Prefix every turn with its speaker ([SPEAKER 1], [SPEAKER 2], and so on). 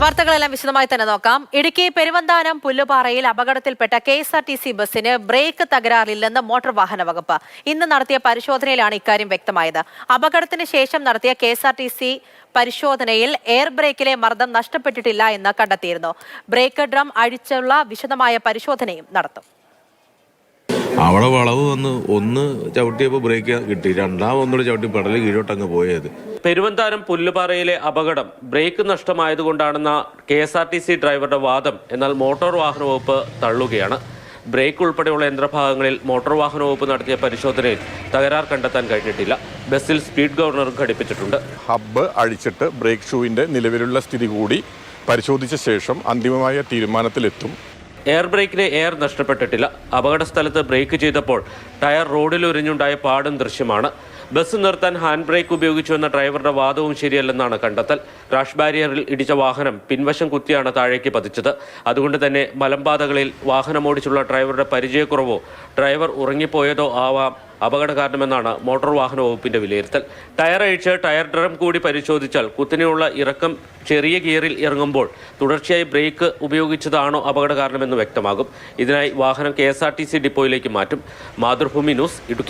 [SPEAKER 1] വാർത്തകളെല്ലാം വിശദമായി തന്നെ നോക്കാം. ഇടുക്കി പെരുവന്താനം പുല്ലുപാറയിൽ അപകടത്തിൽപ്പെട്ട K S R T C ബസ്സിന് ബ്രേക്ക് തകരാറില്ലെന്ന് മോട്ടോർ വാഹന വകുപ്പ്. ഇന്ന് നടത്തിയ പരിശോധനയിലാണ് ഇക്കാര്യം വ്യക്തമായത്. അപകടത്തിന് ശേഷം നടത്തിയ K S R T C പരിശോധനയിൽ എയർ ബ്രേക്കിലെ മർദ്ദം നഷ്ടപ്പെട്ടിട്ടില്ല എന്ന് കണ്ടെത്തിയിരുന്നു. ബ്രേക്ക് ഡ്രം അഴിച്ചുള്ള വിശദമായ പരിശോധനയും നടത്തും.
[SPEAKER 2] അവിടെ വളവ് വന്ന് ഒന്ന് ചവിട്ടിയപ്പോൾ ബ്രേക്ക് കിട്ടി. രണ്ടാം ഒന്നുകൂടി ചവിട്ടി പെടൽ കീഴോട്ടങ്ങ് പോയത്.
[SPEAKER 3] പെരുവന്താനം പുല്ലുപാറയിലെ അപകടം brake നഷ്ടമായതുകൊണ്ടാണെന്ന K S R T C ഡ്രൈവറുടെ വാദം എന്നാൽ മോട്ടോർ വാഹന വകുപ്പ് തള്ളുകയാണ്. ബ്രേക്ക് ഉൾപ്പെടെയുള്ള യന്ത്രഭാഗങ്ങളിൽ മോട്ടോർ വാഹന വകുപ്പ് നടത്തിയ പരിശോധനയിൽ തകരാർ കണ്ടെത്താൻ കഴിഞ്ഞിട്ടില്ല. ബസ്സിൽ സ്പീഡ് ഗവർണർ ഘടിപ്പിച്ചിട്ടുണ്ട്.
[SPEAKER 4] ഹബ്ബ് അഴിച്ചിട്ട് ബ്രേക്ക് ഷൂവിന്റെ നിലവിലുള്ള സ്ഥിതി കൂടി പരിശോധിച്ച ശേഷം അന്തിമമായ തീരുമാനത്തിലെത്തും.
[SPEAKER 3] Air ബ്രേക്കിലെ air നഷ്ടപ്പെട്ടിട്ടില്ല. അപകട സ്ഥലത്ത് ബ്രേക്ക് ചെയ്തപ്പോൾ ടയർ റോഡിൽ ഉരിഞ്ഞുണ്ടായ പാടും ദൃശ്യമാണ്. ബസ് നിർത്താൻ ഹാൻഡ് ബ്രേക്ക് ഉപയോഗിച്ചുവെന്ന ഡ്രൈവറുടെ വാദവും ശരിയല്ലെന്നാണ് കണ്ടെത്തൽ. റാഷ് ബാരിയറിൽ ഇടിച്ച വാഹനം പിൻവശം കുത്തിയാണ് താഴേക്ക് പതിച്ചത്. അതുകൊണ്ട് തന്നെ മലമ്പാതകളിൽ വാഹനമോടിച്ചുള്ള ഡ്രൈവറുടെ പരിചയക്കുറവോ ഡ്രൈവർ ഉറങ്ങിപ്പോയതോ ആവാം അപകട കാരണമെന്നാണ് മോട്ടോർ വാഹന വകുപ്പിന്റെ വിലയിരുത്തൽ. ടയർ അഴിച്ച് ടയർ ഡ്രം കൂടി പരിശോധിച്ചാൽ കുത്തിനെയുള്ള ഇറക്കം ചെറിയ ഗിയറിൽ ഇറങ്ങുമ്പോൾ തുടർച്ചയായി ബ്രേക്ക് ഉപയോഗിച്ചതാണോ അപകട കാരണമെന്ന് വ്യക്തമാകും. ഇതിനായി വാഹനം K S R T C ഡിപ്പോയിലേക്ക് മാറ്റും. മാതൃഭൂമി ന്യൂസ് ഇടുക്കി.